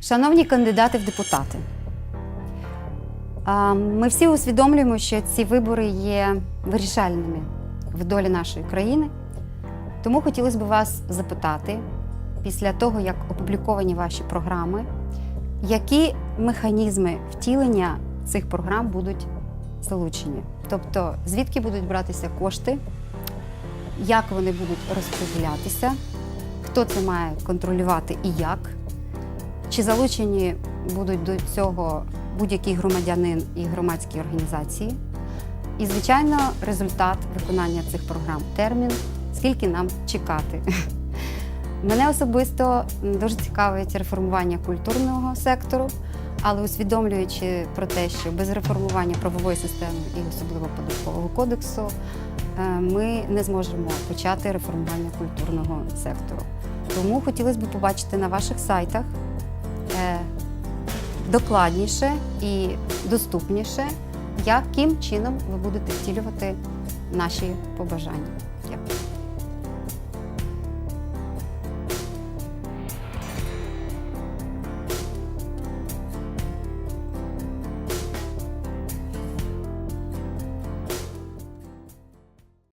Шановні кандидати в депутати, ми всі усвідомлюємо, що ці вибори є вирішальними в долі нашої країни. Тому хотілося б вас запитати, після того, як опубліковані ваші програми, які механізми втілення цих програм будуть залучені? Тобто, звідки будуть братися кошти, як вони будуть розподілятися, хто це має контролювати і як? Чи залучені будуть до цього будь-який громадянин і громадські організації? І, звичайно, результат виконання цих програм термін, скільки нам чекати. Мене особисто дуже цікавить реформування культурного сектору, але усвідомлюючи про те, що без реформування правової системи і особливо податкового кодексу е, ми не зможемо почати реформування культурного сектору. Тому хотілося б побачити на ваших сайтах докладніше і доступніше, яким чином ви будете втілювати наші побажання.